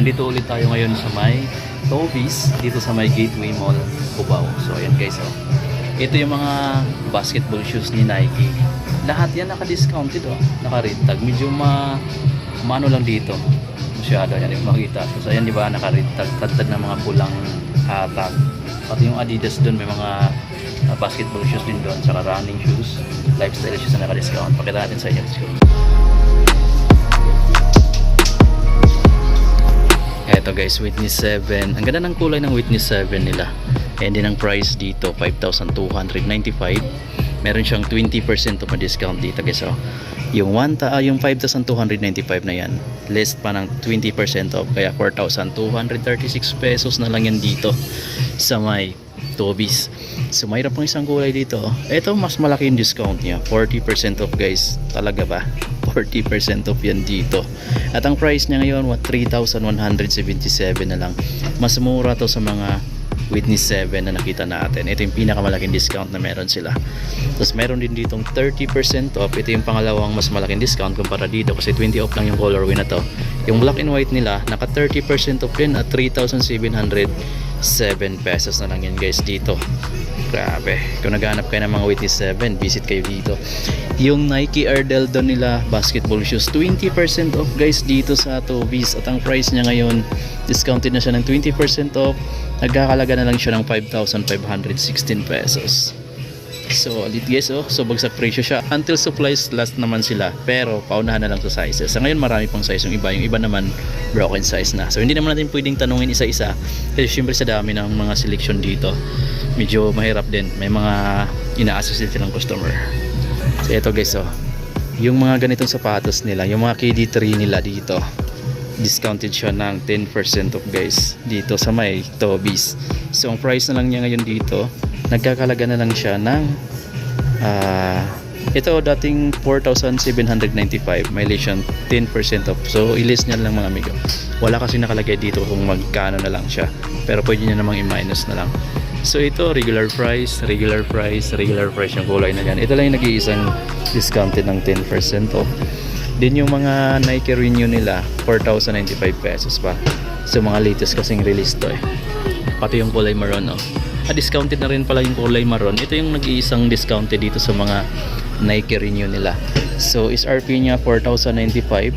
Nandito ulit tayo ngayon sa may Tobies, dito sa may Gateway Mall, Cubao. So ayan guys, oh. Ito yung mga basketball shoes ni Nike. Lahat yan naka-discounted oh. Naka-red. Medyo ma maano lang dito. Masyado yan yung makita. So ayan di ba naka-red tag. Tagtag ng mga pulang ah, tag. Pati yung Adidas doon may mga ah, basketball shoes din doon. Saka running shoes. Lifestyle shoes na naka-discount. Pakita natin sa inyo. Let's go. Eto guys, Witness 7. Ang ganda ng kulay ng Witness 7 nila. And din ang price dito, 5,295. Meron siyang 20% of discount dito guys. Oh. Yung 1 ta ah, yung 5,295 na yan, less pa ng 20% off. Kaya 4,236 pesos na lang yan dito sa may Tobis. So mayroon pang isang kulay dito. oh. Ito mas malaki yung discount niya. 40% off guys. Talaga ba? 40% off yan dito. At ang price niya ngayon, what 3,177 na lang. Mas mura to sa mga Witness 7 na nakita natin. Ito yung pinakamalaking discount na meron sila. Tapos meron din ditong 30% off. Ito yung pangalawang mas malaking discount kumpara dito kasi 20 off lang yung colorway na to. Yung black and white nila, naka 30% off din at 3,707 pesos na lang yan guys dito. Grabe. Kung naghanap kayo ng mga Witness 7, visit kayo dito. Yung Nike Air Delta nila basketball shoes, 20% off guys dito sa Tobies. At ang price niya ngayon, discounted na siya ng 20% off. Nagkakalaga na lang siya ng 5,516 pesos. So, ulit guys, oh. So, bagsak presyo siya. Until supplies last naman sila. Pero, paunahan na lang sa sizes. Sa ngayon, marami pang size yung iba. Yung iba naman, broken size na. So, hindi naman natin pwedeng tanungin isa-isa. Kasi, syempre, sa dami ng mga selection dito, medyo mahirap din. May mga ina-assist din silang customer. So, ito guys, oh. Yung mga ganitong sapatos nila, yung mga KD3 nila dito, discounted siya ng 10% off guys dito sa may Tobies. So ang price na lang niya ngayon dito, nagkakalaga na lang siya ng ah, ito dating 4,795 may less siyang 10% off. So i-list niya lang mga amigo. Wala kasi nakalagay dito kung magkano na lang siya. Pero pwede niya namang i-minus na lang. So ito regular price, regular price, regular price yung kulay na yan. Ito lang yung nag-iisang discounted ng 10% off. Din yung mga Nike Renew nila, 4,095 pesos pa. So mga latest kasing release to eh. Pati yung kulay maroon oh. Ah, discounted na rin pala yung kulay maroon. Ito yung nag-iisang discounted dito sa mga Nike Renew nila. So is RP niya 4,095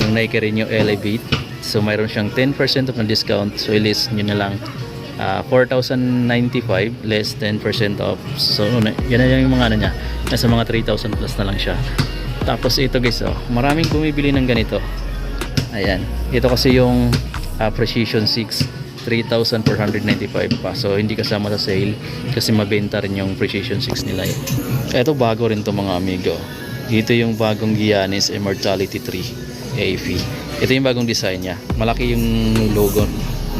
yung Nike Renew Elevate. So mayroon siyang 10% of na discount. So i-list nyo na lang ah, 4,095 less 10% off. So yan na yung mga ano niya. Nasa mga 3,000 plus na lang siya. Tapos ito guys, oh, maraming bumibili ng ganito. Ayan. Ito kasi yung ah, Precision 6 3,495 pa. So hindi kasama sa sale kasi mabenta rin yung Precision 6 nila. Eh. Ito bago rin to mga amigo. Dito yung bagong Giannis Immortality 3 AV. Ito yung bagong design niya. Malaki yung logo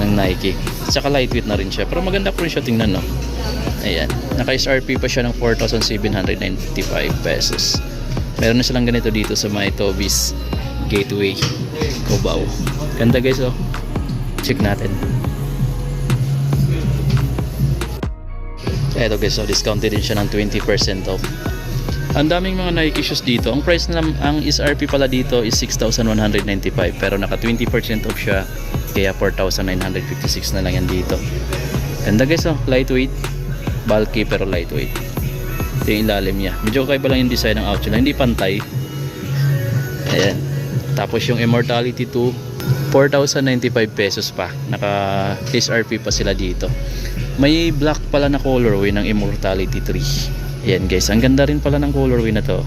ng Nike. Tsaka lightweight na rin siya. Pero maganda po rin siya tingnan, no? Ayan. Naka-SRP pa siya ng 4,795 pesos. Meron na silang ganito dito sa may Tobies Gateway, Cubao. Ganda guys, oh. Check natin. Eto guys, so discounted din siya ng 20% off. Ang daming mga Nike shoes dito. Ang price na ang SRP pala dito is 6,195 pero naka 20% off siya kaya 4,956 na lang yan dito. Ganda guys, oh. lightweight, bulky pero lightweight. Ito yung ilalim niya. Medyo kakaiba lang yung design ng outsole. Hindi pantay. Ayan. Tapos yung Immortality 2, 4,095 pesos pa. Naka SRP pa sila dito. May black pala na colorway ng Immortality 3. Ayan guys, ang ganda rin pala ng colorway na to.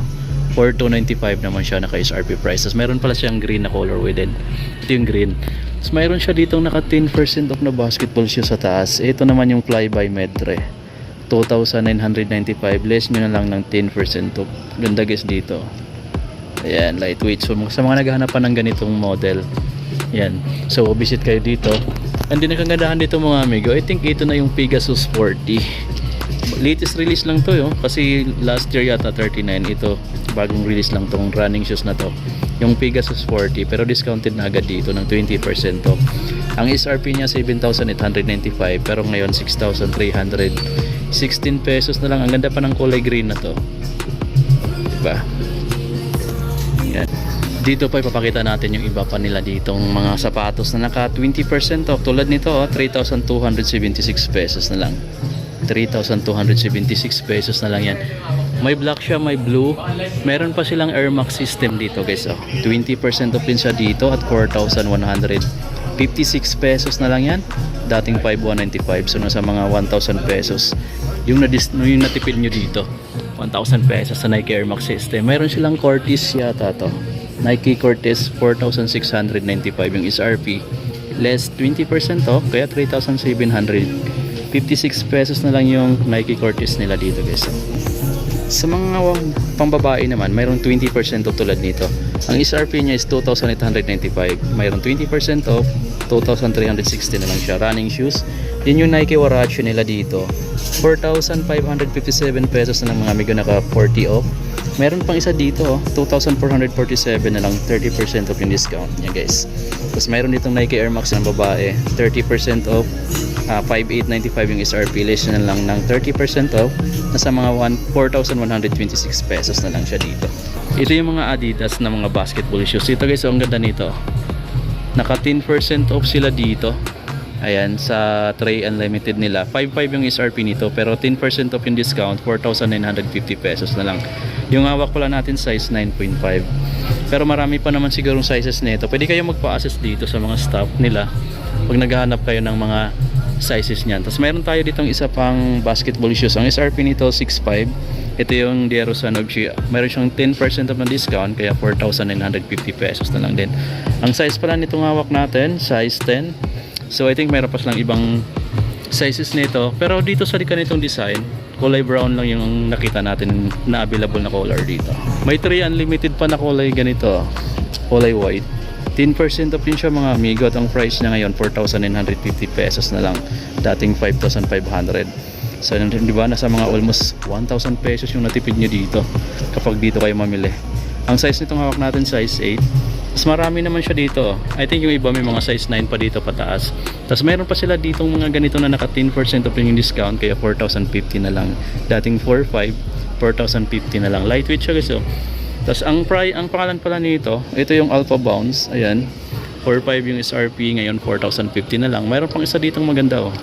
4,295 naman siya naka SRP price. Tapos meron pala siyang green na colorway din. Ito yung green. Tapos mayroon siya ditong naka 10% off na basketball shoes sa taas. Ito naman yung Fly by Medre. 2,995 less nyo na lang ng 10% off. Ganda guys dito. Ayan, lightweight. So sa mga naghahanap pa ng ganitong model, yan. So visit kayo dito. Din kagandahan dito mga amigo, I think ito na yung Pegasus 40. Latest release lang to yo kasi last year yata 39 ito bagong release lang tong running shoes na to yung Pegasus 40 pero discounted na agad dito ng 20% off. Ang SRP niya 7,895 pero ngayon 6,316 pesos na lang. Ang ganda pa ng kulay green na to. Diba? Yan. Dito pa ipapakita natin yung iba pa nila ditong mga sapatos na naka 20% off. Tulad nito, oh, 3,276 pesos na lang. 3,276 pesos na lang yan. May black siya, may blue. Meron pa silang Air Max system dito guys. Oh. 20% off din siya dito at 4,156 pesos na lang yan. Dating 5,195. So nasa mga 1,000 pesos. Yung, yung natipid nyo dito. 1,000 pesos sa Nike Air Max system. Meron silang Cortez yata to. Nike Cortez 4,695 yung SRP. Less 20% off kaya 3,756 pesos na lang yung Nike Cortez nila dito guys. Sa mga pambabae naman, mayroong 20% off tulad nito. Ang SRP niya is 2,895. Mayroong 20% off, 2,360 na lang siya. Running shoes, yun yung Nike Warachi nila dito. 4,557 pesos na lang mga amigo naka 40 off. Meron pang isa dito, oh, 2,447 na lang, 30% off yung discount niya guys. Tapos mayroon ditong Nike Air Max ng babae, 30% off, ah, 5,895 yung SRP, less na lang ng 30% off, nasa mga 1 4,126 pesos na lang siya dito. Ito yung mga Adidas na mga basketball shoes. Ito guys, oh, ang ganda nito. Naka 10% off sila dito. Ayan, sa Tray Unlimited nila. 5.5 yung SRP nito, pero 10% off yung discount, 4,950 pesos na lang. Yung hawak pala natin size 9.5. Pero marami pa naman sigurong sizes nito. Pwede kayo magpa-assess dito sa mga staff nila pag naghahanap kayo ng mga sizes niyan. Tapos meron tayo ditong isa pang basketball shoes. Ang SRP nito 6.5. Ito yung Diero Sanogchi. Meron siyang 10% off na discount kaya 4,950 pesos na lang din. Ang size pala nitong hawak natin, size 10. So I think meron pa silang ibang sizes nito. Pero dito sa ganitong design, kulay brown lang yung nakita natin na available na color dito. May 3 unlimited pa na kulay ganito. Kulay white. 10% off din siya mga amigo at ang price niya ngayon 4,950 pesos na lang. Dating 5,500. So di ba nasa mga almost 1,000 pesos yung natipid nyo dito kapag dito kayo mamili. Ang size nitong hawak natin size 8. Mas marami naman siya dito. I think yung iba may mga size 9 pa dito pataas. Tapos meron pa sila ditong mga ganito na naka 10% off yung discount kaya 4,050 na lang. Dating 4,500, 4,050 na lang. Lightweight siya guys oh. Tapos ang pri ang pangalan pala nito, ito yung Alpha Bounce. Ayan. 4,500 yung SRP, ngayon 4,050 na lang. Mayroon pang isa ditong maganda oh.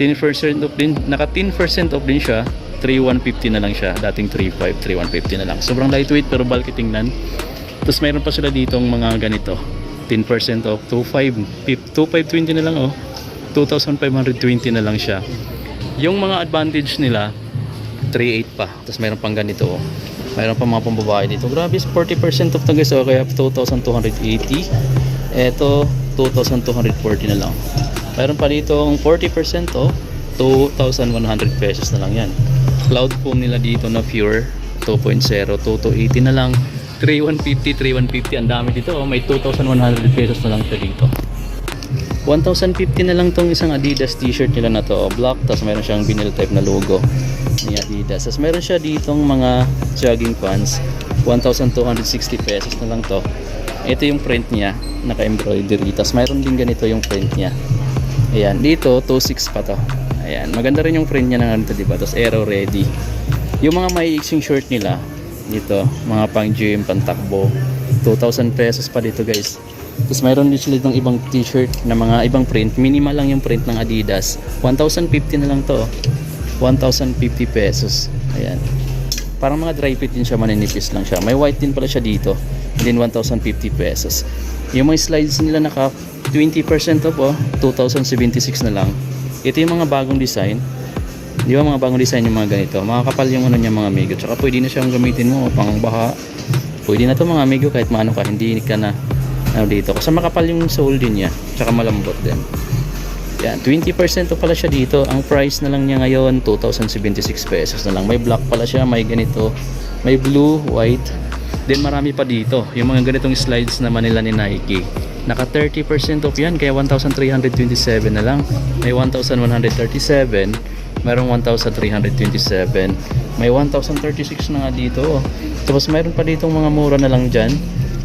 10% off din, naka 10% off din siya. 3,150 na lang siya. Dating 3,500, 3,150 na lang. Sobrang lightweight pero bulky tingnan. Tapos mayroon pa sila ditong mga ganito. 10% off, 2,500, 2,520 na lang oh. 2,520 na lang siya. Yung mga advantage nila, 3,800 pa. Tapos mayroon pang ganito oh. Mayroon pa mga pambabae dito. Grabe, 40% off na guys. Oh, kaya 2,280. Ito, 2,240 na lang. Mayroon pa dito 40% off. 2,100 pesos na lang yan. Cloud foam nila dito na pure 2.0, 2,280 na lang. 3,150, 3,150. Ang dami dito. Oh. May 2,100 pesos na lang siya dito. 1,050 na lang tong isang Adidas t-shirt nila na to. oh, Black. Tapos meron siyang vinyl type na logo ni Adidas. Tapos meron siya ditong mga jogging pants. 1,260 pesos na lang to. Ito yung print niya. Naka-embroidery. Tapos mayroon din ganito yung print niya. Ayan. Dito, 2,6 pa to. Ayan. Maganda rin yung print niya ng ganito, diba? Tapos arrow ready. Yung mga maiiksing short nila, dito, mga pang gym, pantakbo. 2,000 pesos pa dito guys. Tapos mayroon din sila itong ibang t-shirt na mga ibang print. Minimal lang yung print ng Adidas. 1,050 na lang to. 1,050 pesos. Ayan. Parang mga dry fit din siya, maninipis lang siya. May white din pala siya dito. Then 1,050 pesos. Yung mga slides nila naka 20% off oh. 2,076 na lang. Ito yung mga bagong design. Di ba mga bagong design yung mga ganito? Makakapal yung ano niya mga amigo. Tsaka pwede na siyang gamitin mo pang baha. Pwede na to mga amigo kahit maano ka. Hindi ka na ano dito. Kasi makapal yung sole din niya. Tsaka malambot din. Yan, 20% to pala siya dito. Ang price na lang niya ngayon, 2,076 pesos na lang. May black pala siya, may ganito. May blue, white. Then marami pa dito. Yung mga ganitong slides naman nila ni Nike. Naka 30% off yan, kaya 1,327 na lang. May 1,137. Merong 1,327. May 1,036 na nga dito. oh. Tapos meron pa dito mga mura na lang dyan.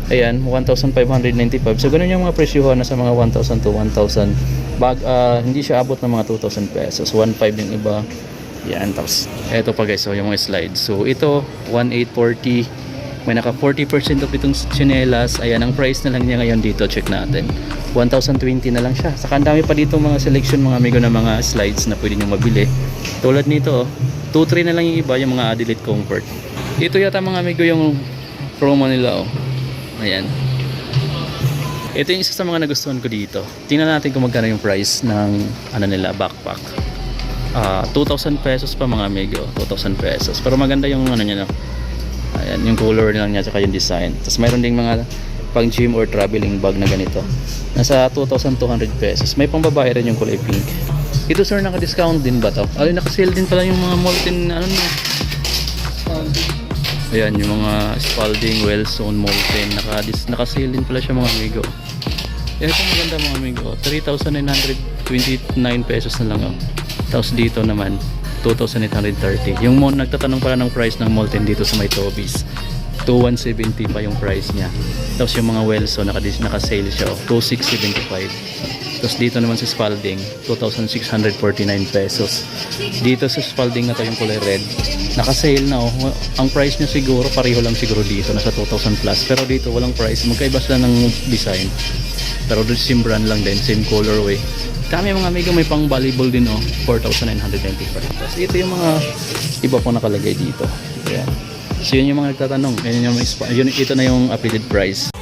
Ayan, 1,595. So, ganun yung mga presyohan na sa mga 1,000 to 1,000. Bag, ah, hindi siya abot ng mga 2,000 pesos. 1,500 yung iba. Yan, tapos, eto pa guys, so yung mga slides. So, ito, 1,840. May naka 40% off itong chinelas. Ayan, ang price na lang niya ngayon dito. Check natin. 1,020 na lang siya. Saka dami pa dito mga selection mga amigo na mga slides na pwede nyo mabili. Tulad nito, oh, 2-3 na lang yung iba, yung mga Adelaide Comfort. Ito yata mga amigo yung promo nila. Oh. Ayan. Ito yung isa sa mga nagustuhan ko dito. Tingnan natin kung magkano yung price ng ano nila, backpack. Ah, 2,000 pesos pa mga amigo. 2,000 pesos. Pero maganda yung ano niya. Ayan, yung color lang niya tsaka yung design. Tapos mayroon ding mga pang gym or traveling bag na ganito. Nasa 2,200 pesos. May pang babae rin yung kulay pink. Ito sir, naka-discount din ba to? Ay, naka-sale din pala yung mga molten ano niya. Ayan, yung mga Spalding, Wellstone, Molten. Naka, naka-sale din pala siya mga amigo. Yan ito maganda mga amigo. 3,929 pesos na lang. Oh. Tapos dito naman, 2,830. Yung mon nagtatanong pala ng price ng Molten dito sa may Tobis. 2,170 pa yung price niya. Tapos yung mga Wellstone, naka, naka-sale siya. Oh. 2,675. Tapos dito naman sa Spalding, 2,649 pesos. Dito sa Spalding na to yung kulay red, naka-sale na oh. Ang price niya siguro, pareho lang siguro dito, nasa 2,000 plus. Pero dito walang price, magkaiba sila ng design. Pero same brand lang din, same colorway. Kami mga amigo may pang volleyball din oh, 4,995. Tapos ito yung mga iba pong nakalagay dito. Ayan. So yun yung mga nagtatanong. Yun yung, yun, ito na yung updated price.